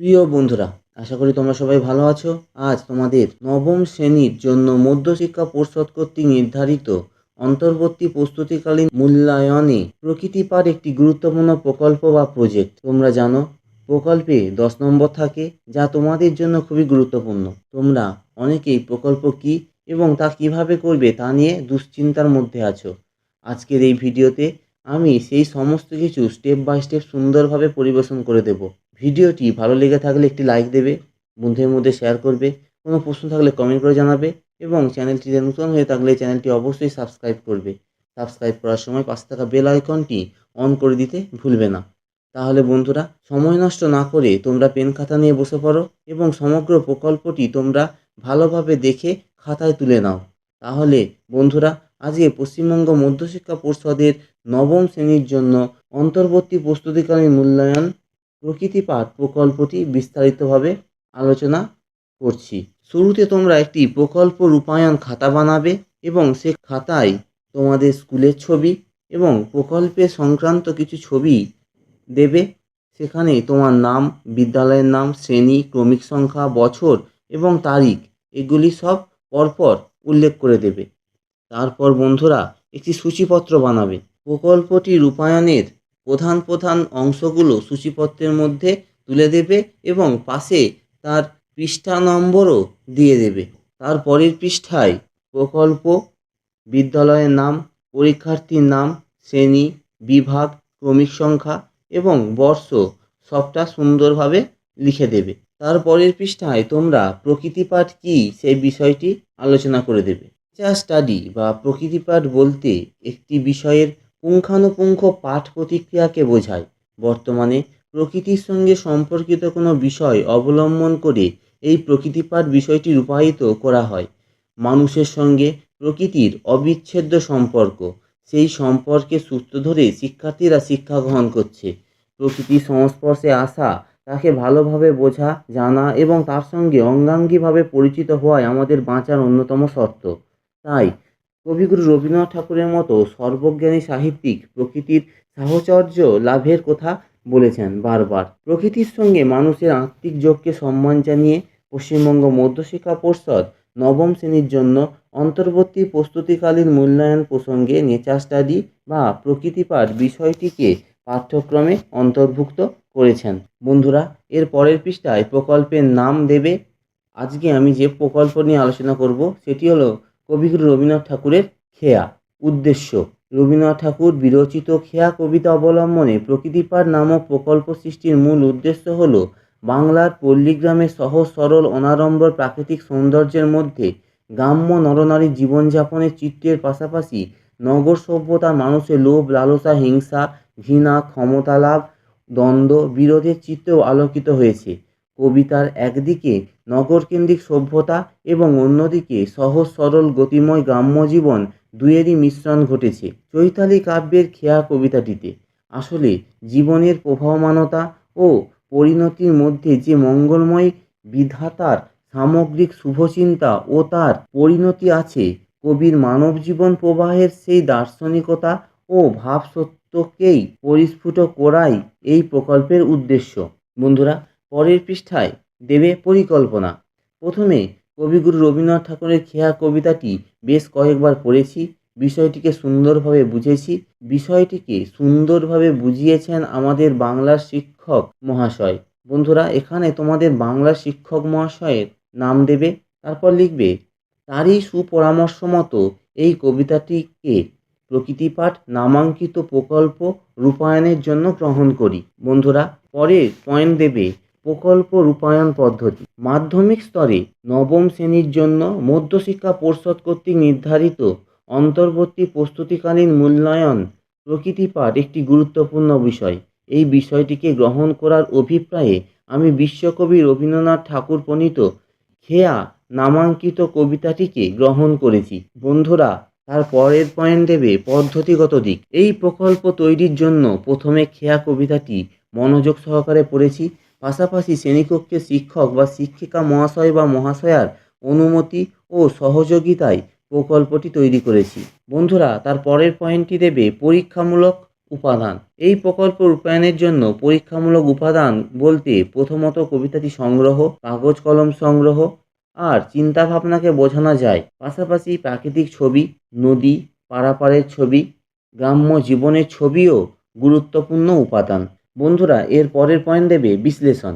প্রিয় বন্ধুরা, আশা করি তোমরা সবাই ভালো আছো। আজ তোমাদের নবম শ্রেণির জন্য মধ্যশিক্ষা পর্ষদ কর্তৃক নির্ধারিত অন্তর্বর্তী প্রস্তুতিকালীন মূল্যায়নে প্রকৃতি পাঠ একটি গুরুত্বপূর্ণ প্রকল্প বা প্রজেক্ট তোমরা জানো, প্রকল্পে দশ নম্বর থাকে, যা তোমাদের জন্য খুবই গুরুত্বপূর্ণ। তোমরা অনেকেই প্রকল্প কী এবং তা কীভাবে করবে তা নিয়ে দুশ্চিন্তার মধ্যে আছো। আজকের এই ভিডিওতে আমি সেই সমস্ত কিছু স্টেপ বাই স্টেপ সুন্দরভাবে পরিবেশন করে দেব। ভিডিওটি ভালো লেগে থাকলে একটি লাইক দেবে, বন্ধুদের মধ্যে শেয়ার করবে, কোনো প্রশ্ন থাকলে কমেন্ট করে জানাবে এবং চ্যানেলটিতে নতুন হয়ে থাকলে চ্যানেলটি অবশ্যই সাবস্ক্রাইব করবে। সাবস্ক্রাইব করার সময় পাশে থাকা বেল আইকনটি অন করে দিতে ভুলবে না। তাহলে বন্ধুরা, সময় নষ্ট না করে তোমরা পেন খাতা নিয়ে বসে পড়ো এবং সমগ্র প্রকল্পটি তোমরা ভালোভাবে দেখে খাতায় তুলে নাও। তাহলে বন্ধুরা, আজকে পশ্চিমবঙ্গ মধ্যশিক্ষা পর্ষদের নবম শ্রেণির জন্য অন্তর্বর্তী প্রস্তুতিকালীন মূল্যায়ন প্রকৃতি পাঠ প্রকল্পটি বিস্তারিতভাবে আলোচনা করছি। শুরুতে তোমরা একটি প্রকল্প রূপায়ণ খাতা বানাবে এবং সে খাতায় তোমাদের স্কুলের ছবি এবং প্রকল্পে সংক্রান্ত কিছু ছবি দেবে। সেখানে তোমার নাম, বিদ্যালয়ের নাম, শ্রেণি, ক্রমিক সংখ্যা, বছর এবং তারিখ, এগুলি সব পরপর উল্লেখ করে দেবে। তারপর বন্ধুরা একটি সূচিপত্র বানাবে। প্রকল্পটি রূপায়ণের প্রধান প্রধান অংশগুলো সূচিপত্রের মধ্যে তুলে দেবে এবং পাশে তার পৃষ্ঠা নম্বরও দিয়ে দেবে। তার পরের পৃষ্ঠায় প্রকল্প, বিদ্যালয়ের নাম, পরীক্ষার্থীর নাম, শ্রেণি, বিভাগ, ক্রমিক সংখ্যা এবং বর্ষ সবটা সুন্দরভাবে লিখে দেবে। তার পরের পৃষ্ঠায় তোমরা প্রকৃতি পাঠ কী সেই বিষয়টি আলোচনা করে দেবে। স্টাডি বা প্রকৃতি পাঠ বলতে একটি বিষয়ের পুঙ্খানুপুঙ্খ পাঠ প্রতিক্রিয়াকে বোঝায়। বর্তমানে প্রকৃতির সঙ্গে সম্পর্কিত কোনো বিষয় অবলম্বন করে এই প্রকৃতি পাঠ বিষয়টি রূপায়িত করা হয়। মানুষের সঙ্গে প্রকৃতির অবিচ্ছেদ্য সম্পর্ক, সেই সম্পর্কে সূত্র ধরে শিক্ষার্থীরা শিক্ষা গ্রহণ করছে। প্রকৃতির সংস্পর্শে আসা, তাকে ভালোভাবে বোঝা, জানা এবং তার সঙ্গে অঙ্গাঙ্গিভাবে পরিচিত হওয়াই আমাদের বাঁচার অন্যতম শর্ত। তাই কবিগুরু রবীন্দ্রনাথ ঠাকুরের মতো সর্বজ্ঞানী সাহিত্যিক প্রকৃতির সাহচর্য লাভের কথা বলেছেন বারবার। প্রকৃতির সঙ্গে মানুষের আত্মিক যোগকে সম্মান জানিয়ে পশ্চিমবঙ্গ মধ্যশিক্ষা পর্ষদ নবম শ্রেণির জন্য অন্তর্বর্তী প্রস্তুতিকালীন মূল্যায়ন প্রসঙ্গে নেচার স্টাডি বা প্রকৃতি পাঠ বিষয়টিকে পাঠ্যক্রমে অন্তর্ভুক্ত করেছেন। বন্ধুরা, এর পরের পৃষ্ঠায় প্রকল্পের নাম দেবে। আজকে আমি যে প্রকল্প নিয়ে আলোচনা করব, সেটি হলো কবিগুরু রবীন্দ্রনাথ ঠাকুরের খেয়া। উদ্দেশ্য, রবীন্দ্রনাথ ঠাকুর বিরচিত খেয়া কবিতা অবলম্বনে প্রকৃতিপাঠ নামক প্রকল্প সৃষ্টির মূল উদ্দেশ্য হল বাংলার পল্লীগ্রামের সহজ সরল অনাড়ম্বর প্রাকৃতিক সৌন্দর্যের মধ্যে গ্রাম্য নরনারী জীবনযাপনের চিত্রের পাশাপাশি নগর সভ্যতা, মানুষের লোভ, লালসা, হিংসা, ঘৃণা, ক্ষমতা লাভ, দ্বন্দ্ব, বিরোধের চিত্রেও আলোকিত হয়েছে। কবিতার একদিকে নগরকেন্দ্রিক সভ্যতা এবং অন্যদিকে সহজ সরল গতিময় গ্রাম্য জীবন দুয়েরই মিশ্রণ ঘটেছে। চৈতালি কাব্যের খেয়া কবিতাটিতে। আসলে জীবনের প্রভাবমানতা ও পরিণতির মধ্যে যে মঙ্গলময় বিধাতার সামগ্রিক শুভচিন্তা ও তার পরিণতি আছে, কবির মানব জীবন প্রবাহের সেই দার্শনিকতা ও ভাবসত্যকেই পরিস্ফুট করাই এই প্রকল্পের উদ্দেশ্য। বন্ধুরা পরের পৃষ্ঠায় দেবে পরিকল্পনা। প্রথমে কবিগুরু রবীন্দ্রনাথ ঠাকুরের খেয়া কবিতাটি বেশ কয়েকবার পড়েছি, বিষয়টিকে সুন্দরভাবে বুঝেছি। বিষয়টিকে সুন্দরভাবে বুঝিয়েছেন আমাদের বাংলার শিক্ষক মহাশয়। বন্ধুরা, এখানে তোমাদের বাংলার শিক্ষক মহাশয়ের নাম দেবে, তারপর লিখবে, তারই সুপরামর্শ মতো এই কবিতাটিকে প্রকৃতিপাঠ নামাঙ্কিত প্রকল্প রূপায়ণের জন্য গ্রহণ করি। বন্ধুরা, পরের পয়েন্ট দেবে প্রকল্প রূপায়ণ পদ্ধতি। মাধ্যমিক স্তরে নবম শ্রেণির জন্য মধ্যশিক্ষা পর্ষদ কর্তৃক নির্ধারিত অন্তর্বর্তী প্রস্তুতিকালীন মূল্যায়ন প্রকৃতিপাঠ একটি গুরুত্বপূর্ণ বিষয়। এই বিষয়টিকে গ্রহণ করার অভিপ্রায়ে আমি বিশ্বকবি রবীন্দ্রনাথ ঠাকুর প্রণীত খেয়া নামাঙ্কিত কবিতাটিকে গ্রহণ করেছি। বন্ধুরা, তার পরের পয়েন্ট দেবে পদ্ধতিগত দিক। এই প্রকল্প তৈরির জন্য প্রথমে খেয়া কবিতাটি মনোযোগ সহকারে পড়েছি। পাশাপাশি শ্রেণীকক্ষে শিক্ষক বা শিক্ষিকা মহাশয় বা মহাশয়ার অনুমতি ও সহযোগিতায় প্রকল্পটি তৈরি করেছি। বন্ধুরা, তার পরের পয়েন্টটি দেবে পরীক্ষামূলক উপাদান। এই প্রকল্প রূপায়ণের জন্য পরীক্ষামূলক উপাদান বলতে প্রথমত কবিতাটি সংগ্রহ, কাগজ কলম সংগ্রহ আর চিন্তাভাবনাকে বোঝানো যায়। পাশাপাশি প্রাকৃতিক ছবি, নদী, পারাপারের ছবি, গ্রাম্য জীবনের ছবিও গুরুত্বপূর্ণ উপাদান। বন্ধুরা, এর পরের পয়েন্ট দেবে বিশ্লেষণ।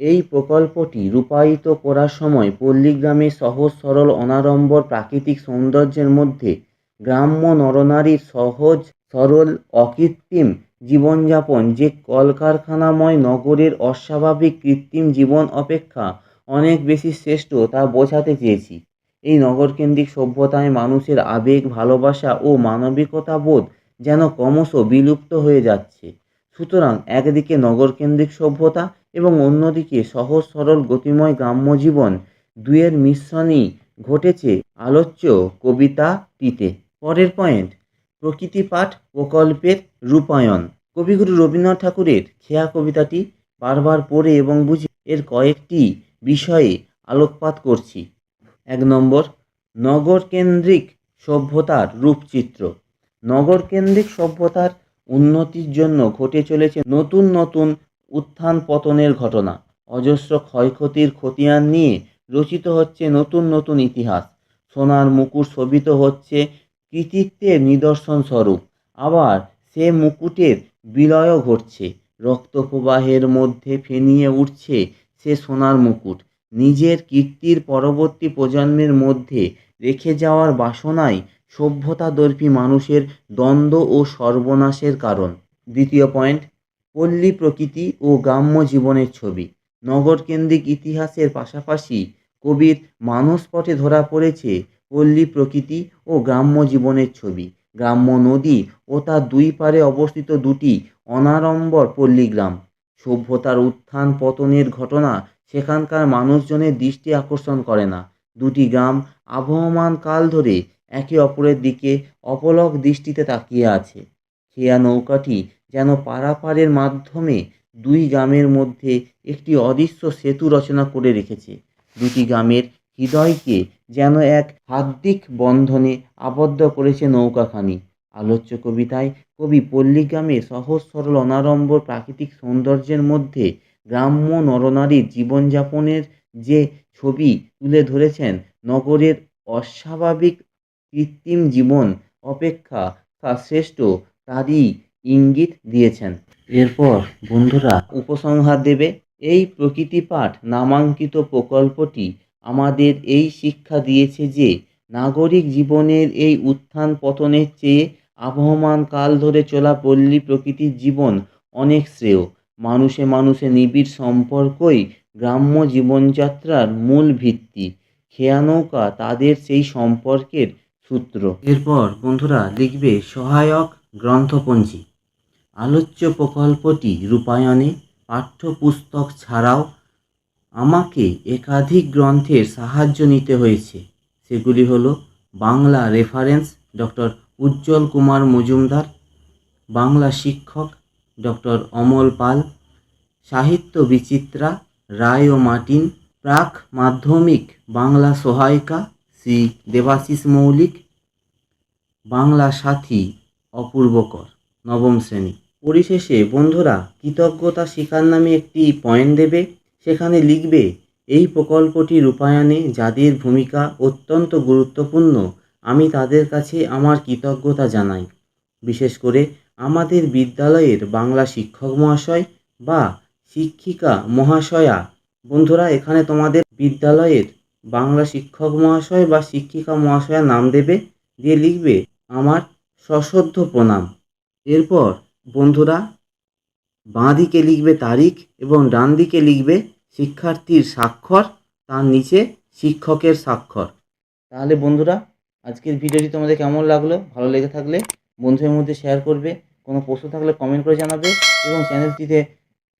এই প্রকল্পটি রূপায়িত করার সময় পল্লীগ্রামের সহজ, সরল, অনাড়ম্বর প্রাকৃতিক সৌন্দর্যের মধ্যে গ্রাম্য নরনারীর সহজ, সরল, অকৃত্রিম জীবনযাপন যে কলকারখানাময় নগরের অস্বাভাবিক কৃত্রিম জীবন অপেক্ষা অনেক বেশি শ্রেষ্ঠ তা বোঝাতে চেয়েছি। এই নগরকেন্দ্রিক সভ্যতায় মানুষের আবেগ, ভালোবাসা ও মানবিকতা বোধ যেন ক্রমশ বিলুপ্ত হয়ে যাচ্ছে। সুতরাং একদিকে নগরকেন্দ্রিক সভ্যতা এবং অন্যদিকে সহজ সরল গতিময় গ্রাম্য জীবন দুয়ের মিশ্রণই ঘটেছে আলোচ্য কবিতাটিতে। পরের পয়েন্ট প্রকৃতি পাঠ প্রকল্পের রূপায়ণ। কবিগুরু রবীন্দ্রনাথ ঠাকুরের খেয়া কবিতাটি বারবার পড়ে এবং বুঝে এর কয়েকটি বিষয়ে আলোকপাত করছি। এক নম্বর, নগরকেন্দ্রিক সভ্যতার রূপচিত্র। নগরকেন্দ্রিক সভ্যতার উন্নতির জন্য ঘটে চলেছে নতুন নতুন উত্থান পতনের ঘটনা। অজস্র ক্ষয়ক্ষতির খতিয়ান নিয়ে রচিত হচ্ছে নতুন নতুন ইতিহাস। সোনার মুকুট শোভিত হচ্ছে কৃতিত্বের নিদর্শন স্বরূপ। আবার সে মুকুটের বিলয়ও ঘটছে। রক্তপ্রবাহের মধ্যে ফেনিয়ে উঠছে সে সোনার মুকুট। নিজের কীর্তির পরবর্তী প্রজন্মের মধ্যে রেখে যাওয়ার বাসনাই সভ্যতাদর্পী মানুষের দ্বন্দ্ব ও সর্বনাশের কারণ। দ্বিতীয় পয়েন্ট, পল্লী প্রকৃতি ও গ্রাম্য জীবনের ছবি। নগরকেন্দ্রিক ইতিহাসের পাশাপাশি কবির মানসপটে ধরা পড়েছে পল্লী প্রকৃতি ও গ্রাম্য জীবনের ছবি। গ্রাম্য নদী ও তার দুই পারে অবস্থিত দুটি অনাড়ম্বর পল্লীগ্রাম সভ্যতার উত্থান পতনের ঘটনা সেখানকার মানুষজনের দৃষ্টি আকর্ষণ করে না। দুটি গ্রাম আবহমান কাল ধরে একে অপরের দিকে অপলক দৃষ্টিতে তাকিয়ে আছে। খেয়া নৌকাটি যেন পারাপারের মাধ্যমে দুই গ্রামের মধ্যে একটি অদৃশ্য সেতু রচনা করে রেখেছে। দুটি গ্রামের হৃদয়কে যেন এক হার্দিক বন্ধনে আবদ্ধ করেছে নৌকাখানি। আলোচ্য কবিতায় কবি পল্লীগ্রামে সহজ সরল অনাড়ম্বর প্রাকৃতিক সৌন্দর্যের মধ্যে গ্রাম্য নরনারীর জীবনযাপনের যে ছবি তুলে ধরেছেন, নগরের অস্বাভাবিক কৃত্রিম জীবন অপেক্ষা শ্রেষ্ঠ তারই ইঙ্গিত দিয়েছেন। এরপর বন্ধুরা উপসংহার দেবে, এই প্রকৃতি পাঠ নামাঙ্কিত প্রকল্পটি আমাদের এই শিক্ষা দিয়েছে যে নাগরিক জীবনের এই উত্থান পতনের চেয়ে আবহমান কাল ধরে চলা পল্লী প্রকৃতির জীবন অনেক শ্রেয়। মানুষে মানুষে নিবিড় সম্পর্কই গ্রাম্য জীবনযাত্রার মূল ভিত্তি। খেয়া নৌকা তাদের সেই সম্পর্কের সূত্র। এরপর বন্ধুরা লিখবে সহায়ক গ্রন্থপঞ্জি। আলোচ্য প্রকল্পটি রূপায়ণে পাঠ্যপুস্তক ছাড়াও আমাকে একাধিক গ্রন্থের সাহায্য নিতে হয়েছে। সেগুলি হলো বাংলা রেফারেন্স ডক্টর উজ্জ্বল কুমার মজুমদার, বাংলা শিক্ষক ডক্টর অমল পাল, সাহিত্য বিচিত্রা রায় ও মার্টিন, প্রাক মাধ্যমিক বাংলা সহায়িকা শ্রী দেবাশিস মৌলিক বাংলা সাথী অপূর্বকর, নবম শ্রেণি। পরিশেষে বন্ধুরা কৃতজ্ঞতা শিকার নামে একটি পয়েন্ট দেবে। সেখানে লিখবে, এই প্রকল্পটি রূপায়ণে যাদের ভূমিকা অত্যন্ত গুরুত্বপূর্ণ, আমি তাদের কাছে আমার কৃতজ্ঞতা জানাই। বিশেষ করে আমাদের বিদ্যালয়ের বাংলা শিক্ষক মহাশয় বা শিক্ষিকা মহাশয়া। বন্ধুরা, এখানে তোমাদের বিদ্যালয়ের বাংলা শিক্ষক মহাশয় বা শিক্ষিকা মহাশয়া নাম দেবে। দিয়ে লিখবে আমার সশ্রদ্ধ প্রণাম। এরপর বন্ধুরা বাঁ দিকে লিখবে তারিখ এবং ডান দিকে লিখবে শিক্ষার্থীর স্বাক্ষর, তার নিচে শিক্ষকের স্বাক্ষর। তাহলে বন্ধুরা, আজকের ভিডিওটি তোমাদের কেমন লাগল? ভালো লেগে থাকলে বন্ধুদের মধ্যে শেয়ার করবে। কোনো প্রশ্ন থাকলে কমেন্ট করে জানাবে এবং চ্যানেলটিতে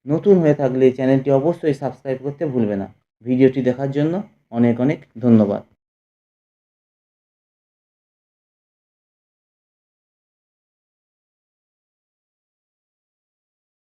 নতুন হয়ে থাকলে চ্যানেলটি অবশ্যই সাবস্ক্রাইব করতে ভুলবে না। ভিডিওটি দেখার জন্য অনেক অনেক ধন্যবাদ।